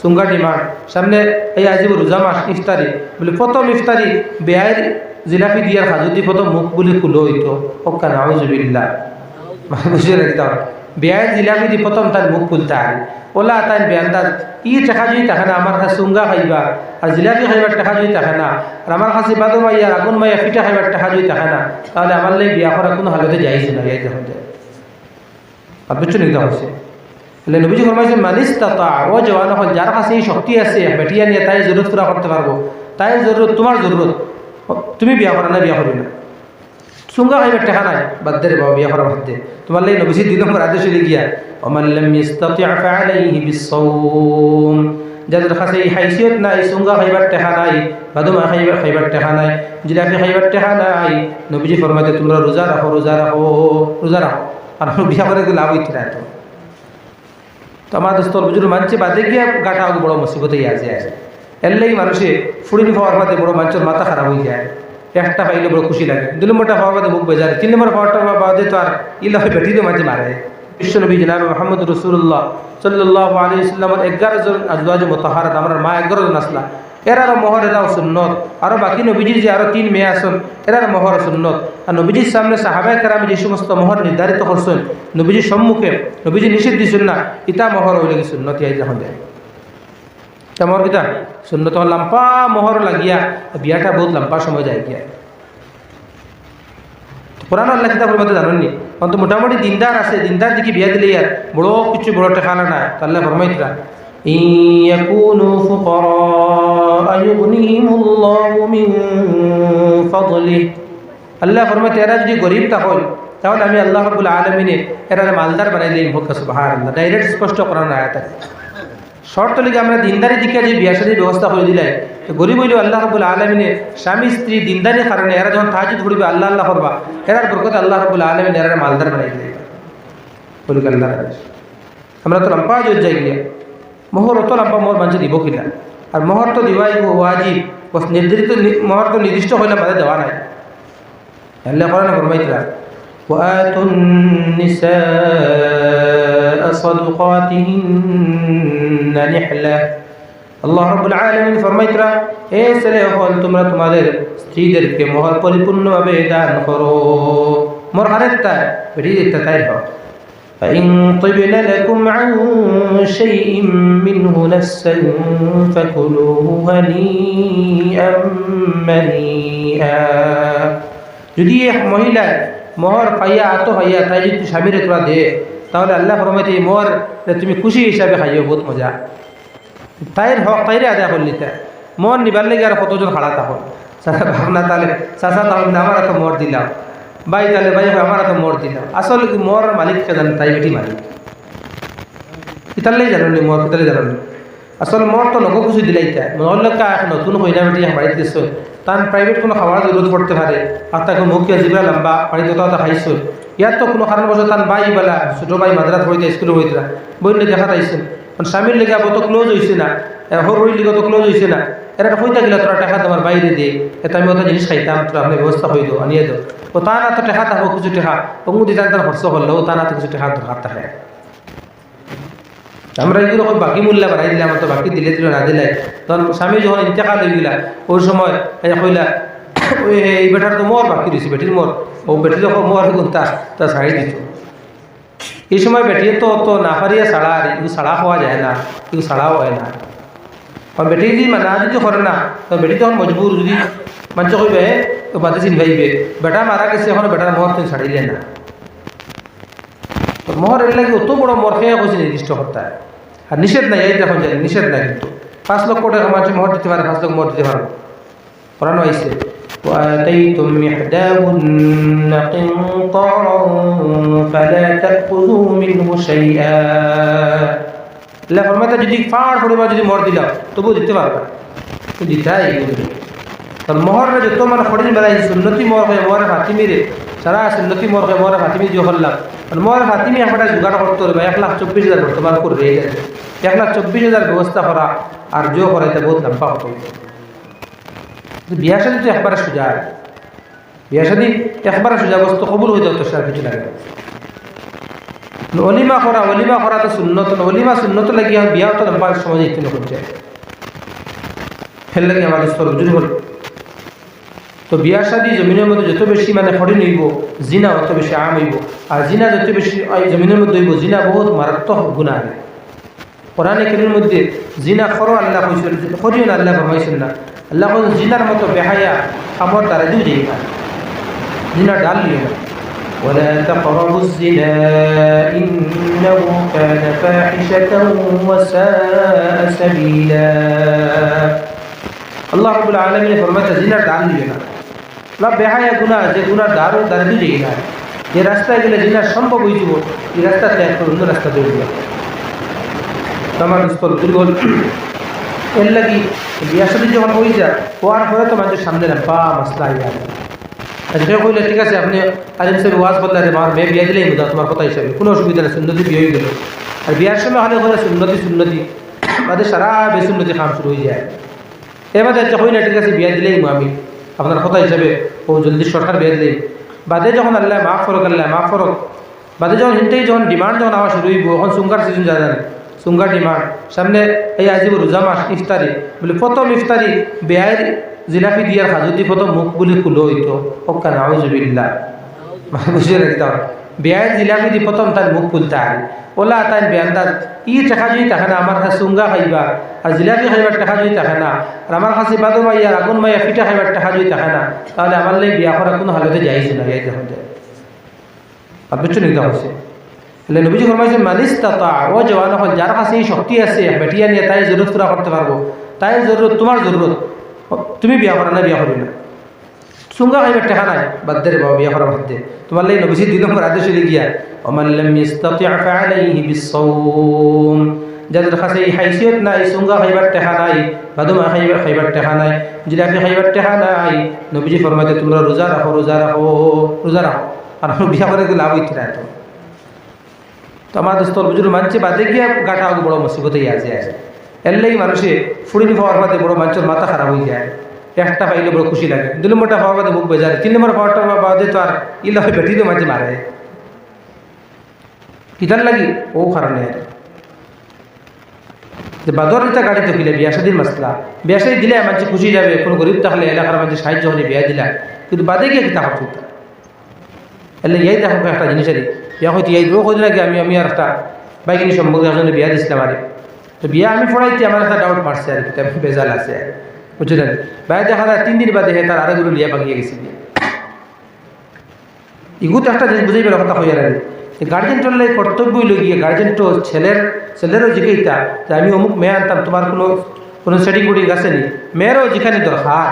সুঙ্গা demand সামনে এই আজিব রোজা মাস, ইফতারি। বলে প্রথম ইফতারি বেআইর জিলাপি দিয়ার হাজুদি প্রথম মুখ বলে খুলো হইতো ওকা নাউজুবিল্লাহ। মানে বুঝে রাখতাম বেআইর জিলাপি দি প্রথম তার মুখ খুলতে হয় ওলা তাই বেআন্দাজ ই টাকা যদি থাকে না আমার কাছে সুঙ্গা খাইবা। আর জিলাপি খাইবার টাকা যদি থাকে না। আর আমার কাছে বাদু মাইয়া আগুন মাইয়া পিঠা খাইবার টাকা যদি থাকে না। তাহলে আমার লাগে বিয়া করা কোনো হালতে যাইছে না এই দেখুন আর বুঝছ নিতে হচ্ছে তাহলে নবীজি ফরমাইছে মানিস তাতা ও জওয়ান হল যার কাছে এই শক্তি আছে বেটিয়া নিয়ে তাই জরুরত পুরা করতে পারব। তাই জরুরত, তোমার জরুরত। তুমি বিয়া করা না, বিয়া করবি না। সুঙ্গা খাইবার টেকা নাই। বাদ দে বাবা, বিয়া করা বাদ দে। তোমার লাগে নবীজি দুই নম্বর আদেশ হয়ে গিয়া, ওমান লাম ইস্তাতি' ফালাইহি বিসসাওম যাদের কাছে এই হাইসিয়ত নাই, সুঙ্গা খাইবার টেকা নাই। বাদুমা খাইবার খাইবার টেকা নাই। জিলাপি খাইবার টেকা নাই। নবীজি ফরমাইতে তোমরা রোজা রাখো রোজা রাখো রোজা রাখো। আর বিয়া করে লাভ হইতে না তো আমার দোস্তর বুঝুর মানছে, বাদে গিয়া গাটা বড় মুসিবত আছে যায় এর লাগি মানুষে ফুড়িনি পাওয়ার বাদে বড় মানুষের মাথা খারাপ হয়ে যায়। একটা পাইলে বড় খুশি লাগে। দুই নম্বরটা হওয়ার বাদে মুখ বেজারে। তিন নম্বর হওয়াটা বাদে তো আর ইলাফে হয়ে দিয়ে মাঝে মারে। বিশ্বনবী জনাব মোহাম্মদ রসুল্লাহ সাল্লাহ আলী ইসলামের এগারো জন আজওয়াজ মোতাহারাত, আমার মা এগারো জন আসলা। এরার মহর এরাও সুন্নত। আরও বাকি নবীজির যে আরও তিন মেয়ে আসন এরার মহর সুন্নত। আর নবীজির সামনে সাহাবাই কারামে যে সমস্ত মহর নির্ধারিত করছেন, নবীজির সম্মুখে নবীজি নিষেধ দিচ্ছেন না ইতা মহর হইলে কি সুন্নত ইয়াই যখন যায়। মহর কিতা সুন্নত লম্পা মহর লাগিয়া বিয়াটা বহুত লম্পা সময় যায় গিয়া। কোরআন আল্লাহ কিতাব মধ্যে জানেননি? অন্ত মোটামুটি দিনদার আছে, দিনদার দিকে বিয়া দিলে ইয়ার বড় কিছু বড় টেকানা না আল্লাহ ফরমাইতরা إن يكونوا فقراء يغنيهم الله من فضله আল্লাহ ফরমাইতে এরা যদি গরিব তখন তাহলে আমি আল্লাহ রবুল আলমিনে এরা মালদার বানাই দিই ভোগ সুবাহার আল্লাহ ডাইরেক্ট স্পষ্ট করানো আয়াত শর্ত লিগে আমরা দিনদারি দিকে যে বিয়া শাদীর ব্যবস্থা করে দিলাই তো গরিব হইলেও আল্লাহ রবুল আলমিনে স্বামী স্ত্রী দিনদারির কারণে এরা যখন তাহাজিদ ঘুরবে আল্লাহ আল্লাহ করবা এরার বরকত আল্লাহ রবুল আলমিন এরা মালদার বানাই দিলাই বলুক আল্লাহ আমরা তো লম্পা জোর যাই গিয়া মোহর অত লম্বা মোহর মানুষ দিব কিনা আর মোহর তো দিবাই ওয়াজিব নির্ধারিত মোহর তো নির্দিষ্ট হইলে বাদে দেওয়া নাই আল্লাহ করেন ফরমাইতরা وآتوا النساء صدقاتهن نحلة আল্লাহ রব্বুল আলমিন ফরমাইতরা এ ছেলে হল তোমরা তোমাদের স্ত্রীদেরকে মহল পরিপূর্ণভাবে দান করো মোর আরেকটা বেরিয়ে দেখতে তাই হোক فإن طبن لكم عن شيء منه نفسا فكلوه هنيئا مريئا যদি এক মহিলা মোহর পাইয়া আত পাইয়া তাই যদি স্বামীর তোরা দে তাহলে আল্লাহ ফরমাইতে এই মোহর তুমি খুশি হিসাবে খাইও বহুত মজা তাইর হক তাইরে আদায় করলি তা মোহর নিবার লেগে আর কতজন খাড়া তখন সারা ভাবনা তাহলে চাষা তাহলে আমার এত মোহর দিলাম ভাই, তাহলে ভাই আমার এত মোহর দিলাম আসলে কি মোহর মালিককে জানেন তাই বেটি মালিক। ইতালে জানি মোহর কিতালে জানি আসল মোর তো নগো কিছু দিলাই তাই মোহর লোক নতুন হইনা বেটি বাড়িতে দিচ্ছ তার প্রাইভেট কোনো খাবার জরুরত পড়তে পারে। আর তাকে মুখিয়া জিবা লম্বা বাড়িতে তো খাইছ। ইয়ার তো কোনো কারণবশত তার বাই বেলা, ছোটো ভাই মাদ্রাত হইতে স্কুলে হইতরা বইলে দেখা পাইছেন স্বামীর লেগে আবার তো ক্লোজ হয়েছে না। সর হইলে তো ক্লোজ হয়েছে না। এরা হইতে গেলে তোরা টাকা তোমার বাইরে দে এত আমি ওটা জিনিস খাইতাম তোরা আপনি ব্যবস্থা দো আনিয়ে দো ও তা না তো টেকা থাকো কিছু টেকা অমু দিতে তার খরচ করল তা না তো কিছু টেকা দরকার থাকে আমরা এগুলো বাকি মূল্য বাড়াই দিলে আমার তো বাকি দিলে দিল না দিলে তখন স্বামী যখন ইন্তেকাল হয়ে গেলা ওই সময় কইলা এই বেটার তো মর বাকি দিয়েছে বেটির মর ও বেটির যখন মর তা তা ছাড়ি দিত এই সময় বেটিয়ে তো তো না পারিয়া ছাড়া আর ছাড়া হওয়া যায় না এগুলো ছাড়াও হয় না কারণ বেটি যদি না যদি করে না তো বেটি তখন মজবুর যদি মানুষ কইবে তো বাদে চিন ভাইবে বেটা মারা গেছে এখন বেটার মহর তুমি ছাড়িলে না তো মহর এর লাগে অত বড় মর খেয়ে কইছে নির্দিষ্ট হত্যা আর নিষেধ নাই এই দেখুন জানি নিষেধ নাই কিন্তু পাঁচ লক্ষ টাকা মানুষ মহর দিতে পারে পাঁচ লক্ষ মহর দিতে পারবো কোরআন আইসে وآتيتم إحداهن قنطارا فلا تأخذوا منه شيئا আল্লাহ ফরমাতা যদি ফাড় পরিমাণ যদি মর দিলাম তবুও দিতে পারবে তো কারণ মহরের যত মানে ফড়িন বেলায় সুন্নতি মর হয়ে মরে ফাতিমিরে সারা সুন্নতি মর হয়ে মরে ফাতিমি যে করলাম আর মরে ফাতিমি একটা জোগাড় করতে হবে, এক লাখ চব্বিশ হাজার বর্তমান করে এক লাখ চব্বিশ হাজার ব্যবস্থা করা আর জো করা এটা বহুত লম্বা হতো বিয়া সাদি তো একবারে সোজা। বিয়া সাদি একবারে সোজা বস্তু কবুল হয়ে যাও তো সার কিছু লাগে অলিমা করা অলিমা করা তো শূন্যত অলিমা শূন্যত লাগিয়া বিয়া তো লম্বা সমাজে ইত্যাদি করছে। ফেল লাগে আমাদের স্তর বুঝুন হল। তো বিয়ার শাদী জমিনের মধ্যে যত বেশি মানে ফড়ি নইব জিনা অত বেশি আম হইব আর জিনা যত বেশি এই জমিনের মধ্যে হইব জিনা বহুত মারাত্মক গুণা আনে কোরআনে কেরির মধ্যে জিনা খরো আল্লাহ কইছিল খরিও না আল্লাহ ফরমাইছেন না আল্লাহ কইছেন জিনার মতো বেহায়া আমার দ্বারা দিও যাই না জিনা ডাল লিও না ولا تقربوا الزنا إنه كان فاحشة وساء سبيلا আল্লাহ রবুল আলমিনে ফরমাইছে জিনার ডাল দিবে না বা বেহায়া গুণা যে গুণার দ্বারও দ্বারা দিয়ে না যে রাস্তায় গেলে জিনার সম্ভব হয়ে যাব, এই রাস্তা ত্যাগ করে অন্য রাস্তা দৌড়বে আমার স্থল দুর্বল। এর লাগি বিয়া সাথে যখন হয়ে যায় হওয়ার পরে তো মানুষের সামনে না, বা মশলা ইয়া কইলে, ঠিক আছে, আপনি আলিম সাহেব ওয়াজ বললে যে আমার মেয়ে বিয়ে দিলেই বোঝা তোমার কথা হিসাবে। কোনো অসুবিধা নেই, সুন্নতি বিয়ে হয়ে গেল। আর বিয়ার সময় হলে হলে সুন্নতি সুন্নতি। তাদের সারা বেশি বেসুন্নতি খাম শুরু হয়ে যায়। এবার হই না, ঠিক আছে, বিয়া দিলেই আমি। আপনার কথা হিসাবে ও জলদি সরকার বের দেয়। বাদে যখন আল্লাহ মাফ ফরক আল্লাহ মাফ ফরক বাদে যখন হিনটাই যখন ডিমান্ড যখন আওয়া শুরু হইব, এখন সুঙ্গার সিজন জানেন সুঙ্গার ডিমান্ড সামনে এই আজিব রোজা মাস, ইফতারি, বলে প্রথম ইফতারি বেয়ার জিলাপি দিয়ার যদি প্রথম মুখ বলে খুলো হইতো। হক্কা নাউজুবিল্লা বুঝে রাখতাম বেয়ার জিলাপি দি প্রথম তার মুখ আগে ওলা তাই বেয়ান্দাজ ই টাকা যদি থাকে না আমার কাছে সুঙ্গা খাইবা। আর জিলাপি খাইবার টাকা যদি থাকে না। আর আমার কাছে বাদু মাইয়া আগুন মাইয়া পিঠা খাইবার টাকা যদি থাকে না। তাহলে আমার লাগে বিয়া করা কোনো হালতে যাইছে না এই দেখুন আর বুঝছ নিতে হচ্ছে তাহলে নবীজি ফরমাইছেন মালিস তাতা ও জওয়ান হল যার কাছে এই শক্তি আছে, বেটিয়া নিয়ে তাই জরুরত পুরা করতে পারব তাই জরুরত তোমার জরুরত তুমি বিয়া করা না বিয়া করি না সুঙ্গা খাইবার টাকা নাই। বাদ দে বাবা, বিয়া করা দে তোমার লাগে নবীজি দুই নম্বর আদেশ হয়ে গিয়া অমাল্লাম ইস্তাতি ফালাইহি বিসসাওম। যাদের কাছে এই হাইসিয়ত নাই সুঙ্গা খাইবার টাকা নাই, বাদুমা খাইবার খাইবার টাকা নাই, জিলাপি খাইবার টাকা নাই। নবীজি ফরমাইতে তোমরা রোজা রাখো রোজা রাখো রোজা রাখো। আর বিয়া করে লাভ হইতে না তো আমার দোস্ত বুঝুর মানছে, বাদে গিয়া গাটা বড় মুসিবতেই আছে। আছে এর লাগি মানুষে ফুড়িনি খাওয়ার বাদে বড় মানুষের মাথা খারাপ হয়ে যায়। একটা পাইলে বড় খুশি লাগে। দুই নম্বরটা খাওয়ার বাদে মুখ বেজারে তিন নম্বর খাওয়ারটা বাদে তো আর ইলা হয় বেটি মাঝে মারে। কিতার লাগি? ও কারণে। যে বাদর এটা গাড়িতে ফিলে বিয়া সাদির মাসলা। বিয়া সাদি দিলে মানুষ খুশি যাবে, কোনো গরিব থাকলে এলাকার মাঝে সাহায্য হলে বিয়া দিলা। কিন্তু বাদে গিয়ে কিতা করতে এলে ইয়াই দেখো একটা জিনিস আর বিয়া হইতে ইয়াই রোগ হইতে লাগে আমি আমি আর একটা বাইকিনি সম্পর্কে একজনে বিয়া দিছিলাম আরে তো বিয়া আমি পড়াইতে আমার একটা ডাউট মারছে আর কি বেজাল আছে বুঝলেন? বাইরে দেখা যায় তিন দিন বাদে তার আরেকগুলো লিয়া পাকিয়ে গেছে। ইগু তো একটা জিনিস বুঝাই পেলে কথা হইয়া লাগে গার্জেন চললে কর্তব্যই লগিয়ে গার্জেন তো ছেলের ছেলেরও জিজ্ঞাইতা যে আমি অমুক মেয়ে আনতাম, তোমার কোনো কোনো সেটিং কুটিং আছে নি? মেয়েরও যেখানে দরকার।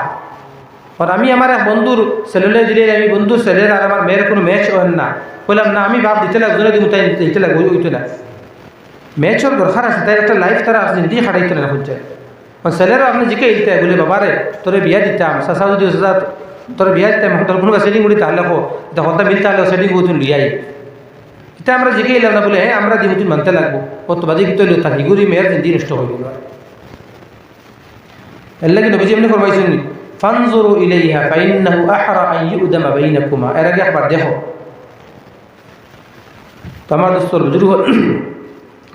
আর আমি আমার এক বন্ধুর ছেলেলে দিলে আমি বন্ধুর ছেলের আর আমার মেয়ের কোনো ম্যাচ হয় না। বললাম, না, আমি বাপ দিতে লাগবে দিব তাই দিতে লাগবে ওইতো না। ম্যাচের দরকার আছে, তাই একটা লাইফ তারা জিন্দি খাটাইতে না হচ্ছে ছেলেরও আপনি জিকে ইলতে বলে বাবারে তোরে বিয়া দিতাম চাচা যদি চাচা বিয়া দিতাম তোর কোনো সেটিং করি তাহলে হো হত্যা মিলতে হলে সেটিং করি তুমি লিয়াই এটা আমরা জিকে এলাম না বলে হ্যাঁ আমরা দিব তুমি মানতে লাগবো। কত বাজে কিন্তু থাকি গুরি মেয়ের জিন্দি নষ্ট হয়ে গেল এর লাগে নবীজি এমনি ফরমাইছেন ফানজুরু ইলাইহা ফাইন্নাহু আহরা আন ইউদামা বাইনাকুমা। এর আগে একবার দেখো। তো আমার দোস্তর বুজুর্গ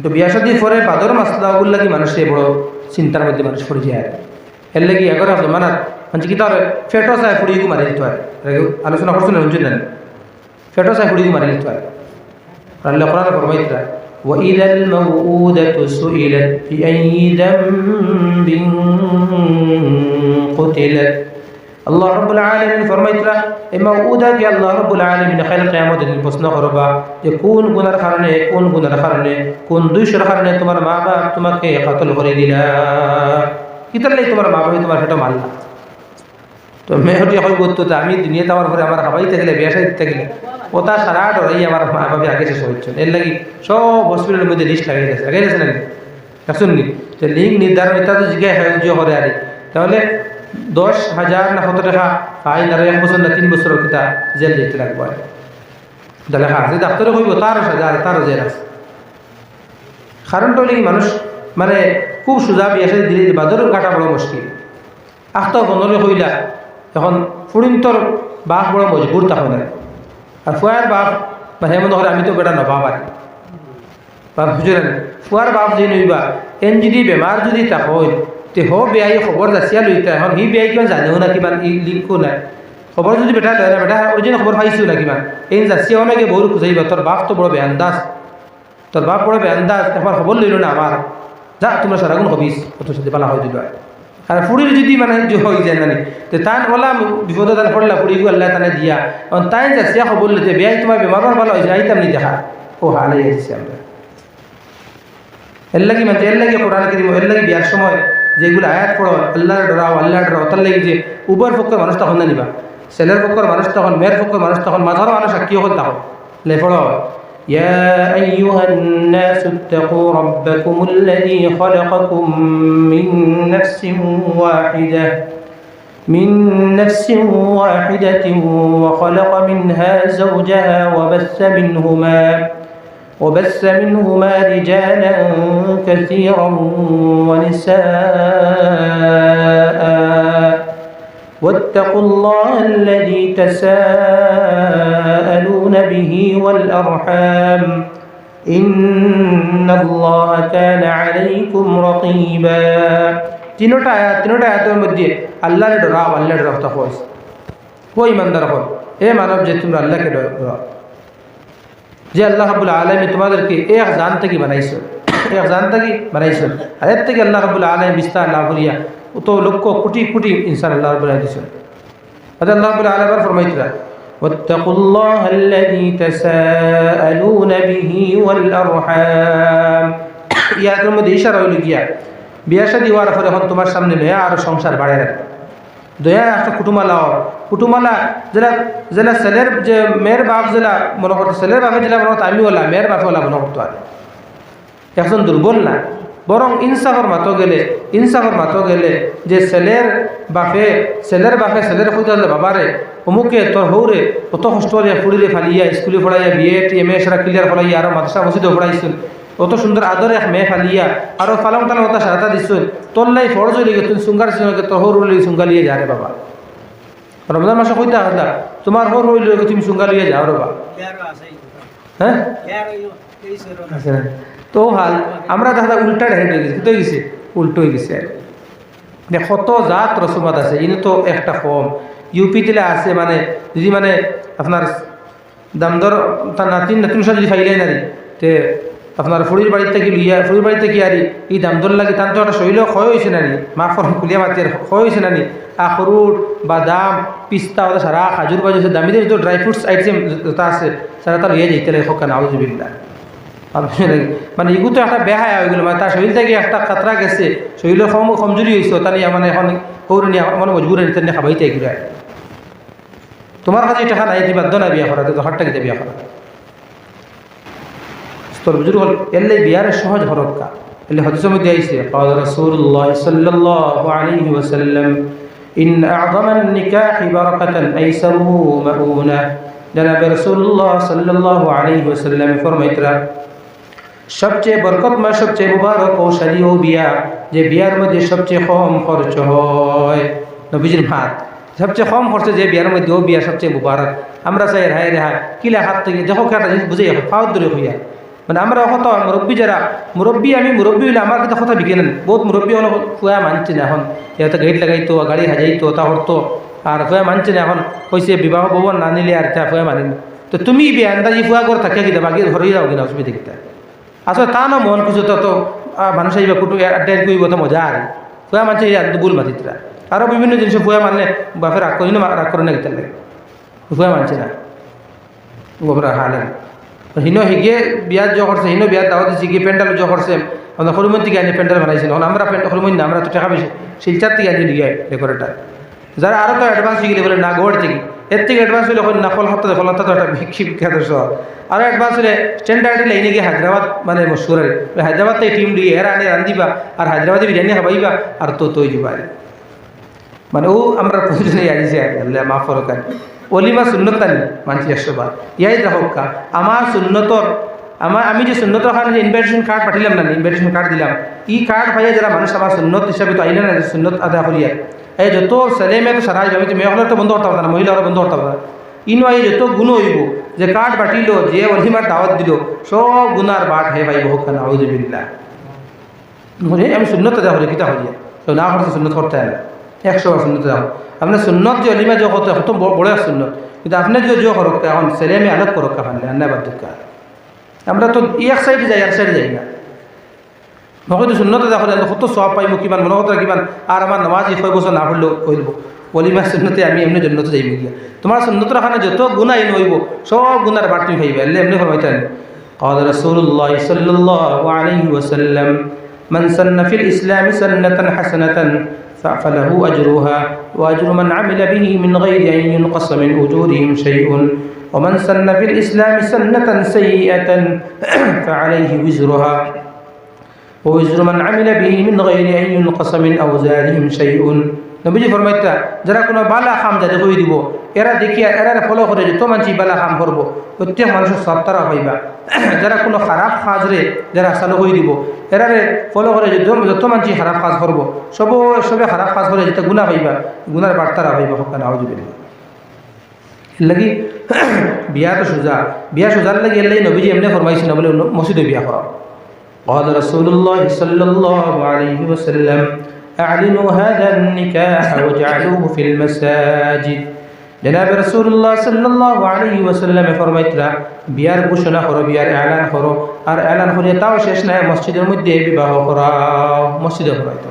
তো বিয়া শাদির পরে বাদর মাসলাগুলো লাগি মানুষের বড়। চিন্তার মধ্যে মানুষ পড়ে যায় এর লাগি এগারো আসলো মানাত মানে কি তার ফেটো চায় ফুড়িগু মারি দিতে হয় আলোচনা করছেন বুঝছেন না ফেটো চায় ফুড়িগু মারি দিতে হয় আল্লাহ কোরআন ফরমাইতরা وإذا الموءودة سئلت بأي ذنب قتلت আল্লাহ রব্বুল আলমিন ফরমাইতরা এই মাউদাকে আল্লাহ রব্বুল আলমিন খাইল কেয়ামত দিন প্রশ্ন করবা যে কোন গুনার কারণে, কোন গুনার কারণে, কোন দুইশোর কারণে তোমার মা বাপ তোমাকে কতল করে দিলা? কিতার লাগে তোমার মা বাবা তোমার সেটা মারলা? তো মেহটি হয় বলতো, তো আমি দুনিয়াতে আমার ঘরে আমার হাবাই থাকলে বেসাই থাকলে ওটা সারা ডরাই আমার মা বাবা আগে শেষ হচ্ছে এর লাগি সব হসপিটালের মধ্যে লিস্ট লাগাই গেছে লাগাই গেছে নাকি শুননি তো লিঙ্ক নির্ধারণ, এটা তো জিজ্ঞাসা করে আরে। তাহলে দশ হাজার না কত টাকা? আইন আর এক বছর না তিন বছর কিতা জেল যেতে লাগবে লেখা আছে ডাক্তারে কইব তারও সাজা তারও জেল আছে। কারণটা হলে কি, মানুষ মানে খুব সোজা বিয়াসে দিলে বাদর কাটা বড় মুশকিল। আখতা বনরে হইলা এখন ফুড়িন্তর বাপ বড় মজবুর তখন আর ফুয়ার বাপ, বা হেমন করে আমি তো বেটা পারি বাপ, বুঝলেন? ফুয়ার বাপ যে নইবা এন যদি বেমার যদি তা হয় তে হ বেয়াই খবর যাচিয়া লইতা এখন সি বেয়াই কিমান জানেও না কিমান, ই লিংকো নাই খবর যদি বেটা লয় না বেটা অরিজিনাল খবর পাইছো না কিমান। এই যাচিয়াও নাকি বহু খুঁজাইবা তোর বাপ তো বড় বেআন্দাজ তোর বাপ বড় বেআন্দাজ এখন খবর লইল না আমার যা, তোমরা সারাগুন হবিস কত সাথে পালা হয় দিল আর ফুড়ির যদি মানে যে হয়ে যায় মানে তো তান ওলা বিপদ তান পড়লা ফুড়ি আল্লাহ তানে দিয়া। অন তাই যাচিয়া খবর লইতে বেয়াই তোমার বেমার ভালো হয়েছে আইতাম নি দেখা। ও হালাই আসছে আমরা এর লাগি মানে এর লাগি কোরআন করিম এর লাগি বিয়ার সময়। যেগুলো আয়াত পড়ো আল্লাহর ডরাও আল্লাহর ডরাও তার লাগি যে উবার পক্ষের মানুষ তখন না নিবা ছেলের পক্ষের মানুষ তখন মেয়ের পক্ষের মানুষ তখন মাঝারও মানুষ সাক্ষী হল তখন লে পড়ো يا أيها الناس اتقوا ربكم الذي خلقكم من نفس واحدة من نفس واحدة وخلق منها زوجها وبث منهما وبث منهما رجالا كثيرا ونساء واتقوا الله الذي تساءلون به والأرحام إن الله كان عليكم رقيبا তিনোটা আয়াত তিনোটা আয়াতের মধ্যে আল্লাহরে ডরাও আল্লাহরে ডরাও তা হয়েছে ও ইমানদার হল এ মানব যে তোমরা আল্লাহকে ডরাও যে আল্লাহ রাবুল আলমী তোমাদেরকে এক জান থেকে বানাইছো এক জান থেকে বানাইছো আর এর থেকে আল্লাহ রাবুল আলম বিস্তার লাভ করিয়া তো লক্ষ কোটি কোটি ইনসান আল্লাহ রাবুল দিয়েছেন আচ্ছা আল্লাহ রাবুল আলম ফরমাইতরা واتقوا الله الذي تساءلون به والأرحام ইয়াদের মধ্যে ইশারা হইল গিয়া বিয়া শাদী হওয়ার পরে এখন তোমার সামনে নয়া আরো সংসার বাড়ায় রাখবে দয়া একটা কুটুমালা ওর কুটুমালা যেটা যেটা ছেলের যে মেয়ের বাপ যেটা মনে করতো ছেলের বাপে যেটা মনে করতো আমি ওলা মেয়ের বাপে ওলা মনে করতো আর এখন দুর্বল না। বরং ইনসাফর মাতো গেলে ইনসাফর মাতো গেলে যে ছেলের বাপে ছেলের বাপে ছেলের খুঁজে বাবারে অমুকে তোর হৌরে অত কষ্ট করিয়া ফুড়িরে ফালিয়া, স্কুলে পড়াইয়া বিএ টি এম এ সারা ক্লিয়ার পড়াইয়া আরও মাদ্রাসা মসজিদে পড়াইছিল অত সুন্দর আদরে এক মেয়ে ফালিয়া আরও ফালাম টালাম ওটা সারাটা দিচ্ছিল তোর লাই হয়ে গেছে তুমি সুঙ্গার সিংহকে তোর হৌর হইলে সুঙ্গালিয়ে যা রে বাবা। রমজান মাসে কইতে হলা তোমার হৌর হইলে তুমি সুঙ্গালিয়ে যাও রে বাবা হ্যাঁ? আচ্ছা। তো হাল আমরা দেখা উল্টা ডাইরেক্ট হয়ে গেছে তো গেছে? উল্টো হয়ে গেছে কত জাত রসুমাত আছে ইনি তো একটা কম। ইউপি দিলে আছে মানে যদি মানে আপনার দামদর তার নাতিন নাতিন যদি ফাইলাই নারী তে আপনার ফুড়ির বাড়িতে কি লইয়া ফুড়ির বাড়িতে কি আরি এই দামদর লাগে, তার তো একটা শৈল ক্ষয় হয়েছে নানি মা ফরম কুলিয়া মাতির ক্ষয় হয়েছে নানি আখরুট বাদাম, পিস্তা, ওটা সারা খাজুর বাজু দামি দামি তো ড্রাই ফ্রুটস আইটেম যেটা আছে, সারা তার লইয়া যাইতে লাগে হোক নাউজুবিল্লা মানে এগুলো তো একটা বেহায় ওইগুলো মানে তার শরীর থেকে একটা খাতরা গেছে শরীরের কম, কমজোরি হয়েছে তা নিয়ে মানে এখন সৌর নিয়ে মানে মজবুর নিতে খাবাইতে এগুলো। তোমার কাছে টাকা নাই বাধ্য না বিয়া করা, তো হাটটা বিয়া করা। তোর বুজুর্গ হল এলে বিয়ারে সহজ হরক্কা এলে হদিসের মধ্যে আইছে قال رسول الله صلى الله عليه وسلم إن أعظم النكاح بركة أيسره مؤونة জনাবে রসুল্লাহ সাল্লাহ আলী ওসাল্লাম ফরমাইতরা সবচেয়ে বরকতময় সবচেয়ে মুবারক ও শাদী ও বিয়া যে বিয়ার মধ্যে সবচেয়ে কম খরচ হয় নবীজির ভাত সবচেয়ে কম খরচে যে বিয়ার মধ্যে ও বিয়া সবচেয়ে মুবারক আমরা চাই রেহাই রেহাই কিলা হাত থেকে দেখো একটা জিনিস বুঝে ফাওয়াত দূরে হইয়া মানে আমরা কত মুরব্বী যারা মুরব্বী আমি মুরব্বী হইলে আমার কথা বিকে নেন বহুত মুরব্বী হলো ফুয়া মানছে না এখন এত গাড়ি লাগাইতো, গাড়ি হাজাইতো তা করতো আর ফুয়া মানছে না এখন কইছে বিবাহ ভবন না নিলে আর তা ফুয়া মানেন তো তুমি বিয়া আন্দাজি ফুয়া করে থাকে কিতা বাকি ঘরে যাও কিনা অসুবিধা কিতা আসলে তা না মন কিছু তো মানুষ আইবা কুটু আড্ডাই কইব তো মজা আর ফুয়া মানছে বুল মাতিতরা আরও বিভিন্ন জিনিস ফুয়া মানলে বাপে রাগ করি না রাগ করে না কিতা লাগে মানছে না গোবরা হালেন হিন হিগে বিয়াত জ করছে হিন বিয়াত দাওয়াত দিচ্ছে গিয়ে প্যান্ডাল জ করছে। আমরা হরিমন থেকে আনি প্যান্ডাল বানাইছিল এখন আমরা হরিমন না, আমরা তো টাকা বেশি শিলচার থেকে আনি লিগে ডেকোরেটার যারা আরও তো অ্যাডভান্স হয়ে গেলে বলে, না গোড় থেকে। এর থেকে অ্যাডভান্স হলে এখন না কলকাতা কলকাতা তো একটা বিখ্যাত শহর আরও অ্যাডভান্স হলে স্ট্যান্ডার্ডে লাইনে গিয়ে হায়দ্রাবাদ মানে মশুর হায়দ্রাবাদ থেকে টিম দিয়ে এরা আনে রান্ধিবা আর হায়দ্রাবাদে বিরিয়ানি খাবাইবা আর তো তৈ যাবা মানে ও, আমরা প্রয়োজনে আনিছে আল্লাহ, মাফ অলিমা সুন্নতানি, মানছি বার। ইয়াই রাহকা আমার সুন্নতর আমার আমি যে সুন্নতর যে ইনভাইটেশন কার্ড পাঠিলাম না ইনভাইটেশন কার্ড দিলাম, ই কার্ড পাইয়া যারা মানুষ আমার সুন্নত হিসাবে তো আইলেন না সুন্নত আদা করিয়া এই যত ছেলে মেয়ে তো সারা যাবে মেয়ে তো বন্ধ করতে পারতাম না মহিলা হলে বন্ধ করতে পারতাম ইনো এই যত গুণ হইব, যে কাঠ বাটিল যে অলিমার দাওয়াত দিল, সব গুনার বাট হে ভাই বহু খান আউজবিল্লা বলে আমি শূন্যত দেওয়া হলে কিতা হলিয়া তো না করতে শূন্যত করতে না একশো বার শূন্যত দেওয়া আপনার শূন্যত যে অলিমা যে কত কত বড় এক শূন্যত কিন্তু আপনি যে যে করক এখন ছেলে আমি আলোক করক ফানলে আন্না বাদ আমরা তো এক সাইডে যাই এক সাইডে যাই না নকইতো শূন্যতে দেখা হলে কত সব পাইব কিমান মনে কথা কিমান আর আমার নামাজ এই ছয় বছর না পড়লেও হইব অলিমা শূন্যতে আমি এমনি জন্যতে যাইব গিয়া তোমার শূন্যতর খানে যত গুণা এনে হইব সব গুণার বাট তুমি খাইবে এলে এমনি ফরমাইতেন قال رسول الله صلى الله عليه وسلم من سن في الإسلام سنة حسنة فله أجرها وأجر من عمل به من غير أن ينقص من أجورهم شيء. ومن سن في الإسلام سنة سيئة فعليه وزرها. ووزر من عمل به من غير أن ينقص من أوزارهم شيء. নবীজি ফরমাইতা যারা কোনো বালা খাম যাতে কই দিব এরা দেখিয়া এরা ফলো করে যত মানছি বালা খাম করব প্রত্যেক মানুষের সত্তারা হইবা যারা কোনো খারাপ কাজরে যারা চালু হয়ে দিব এরারে ফলো করে যত যত মানছি খারাপ কাজ করব সব সবে খারাপ কাজ করে যেটা গুণা হইবা গুণার বার্তারা হইবা হকান আওয়াজ বেরিয়ে লাগি বিয়া তো সোজা বিয়া সোজার লাগি এর লাগি নবীজি এমনি ফরমাইছে না বলে মসজিদে বিয়া করা قال رسول الله صلى الله عليه وسلم أعلنوا هذا النكاح واجعلوه في المساجد جناب رسول الله صلى الله عليه وسلم ফরমাইতরা বিয়ার ঘোষণা করো বিয়ার এলান করো আর এলান করে তাও শেষ নাই মসজিদের মধ্যে বিবাহ করা মসজিদে করাইতো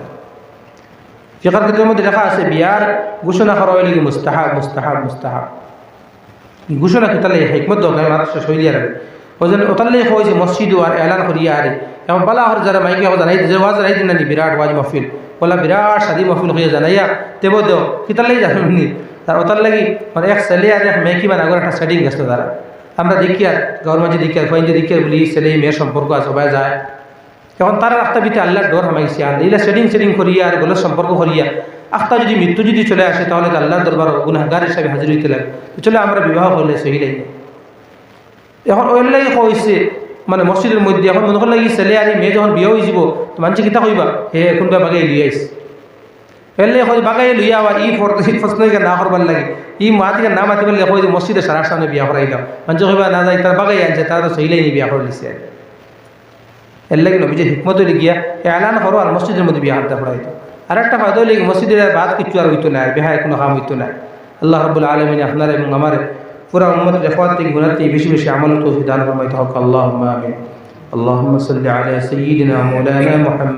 ফিকার ক্ষেত্রের মধ্যে লেখা আছে বিয়ার ঘোষণা করা হইলে কি মুস্তাহাব মুস্তাহাব মুস্তাহাব ঘোষণা কিতালে হিকমত দরকার মাত্র শৈলিয়ার ওজন ওতাল্লে হয়েছে মসজিদ আর এলান করিয়া আরে। এবং বালা হর যারা মাইকে হওয়া জানাই যে ওয়াজ রাই দিন বিরাট ওয়াজ মহফিল। বলা বিরাট সাদি মহফিল হয়ে জানাইয়া তেব দেও, কিতাল্লাই জানি তার ওতার লাগি মানে এক ছেলে আর এক মেয়ে কিমান আগর একটা সেটিং গেছে তারা। আমরা দেখি আর গভর্নমেন্টে দেখি আর ফইনতে দেখি আর বলি ছেলে মেয়ের সম্পর্ক আছে, সবাই যায়। এখন তারা রাস্তা ভিতরে আল্লাহর ডর হামাইছে। আর এইলা সেটিং সেটিং করিয়া আর গলের সম্পর্ক করিয়া। আখতা যদি মৃত্যু যদি চলে আসে, তাহলে আল্লাহর দরবার গুনাহগার হিসাবে হাজির হইতে লাগে চলে আমরা বিবাহ করলে সহি লাগে এখন ওইলাই হয়েছে মানে মসজিদের মধ্যে, এখন মনে করলে ছেলে আর মেয়ে যখন বিয়ে হয়ে যাব তো মানুষ কিতা কইবা? হে কোনবা বাগাই লিয়ে আইস এলে হয় বাগাই লইয়া আবার ই প্রশ্ন না করবার লাগে। ই মাতিকে না মাতি বললে কই মসজিদে সারার সামনে বিয়া করাইলাম। মানুষ কইবা, না যাই, তার বাগাই আনছে, তারা তো সহিলাই নি বিয়া করে লিছে এর লাগে নবীজের হিকমত হইলে গিয়া এলান করো আর মসজিদের মধ্যে বিয়া হাতে পড়াইতো। আর একটা ফায়দা হইলে মসজিদের বাদ কিছু আর হইতো না বিহায় কোনো কাম হইতো না। আল্লাহ রবুল্লা আলমিন আপনার এবং আমার পুরা উম্মত রেফাত থেকে গুণাতে বেশি বেশি আমল তো দান ফরমাইতে হোক আল্লাহ আমিন اللهم صل على سيدنا مولانا محمد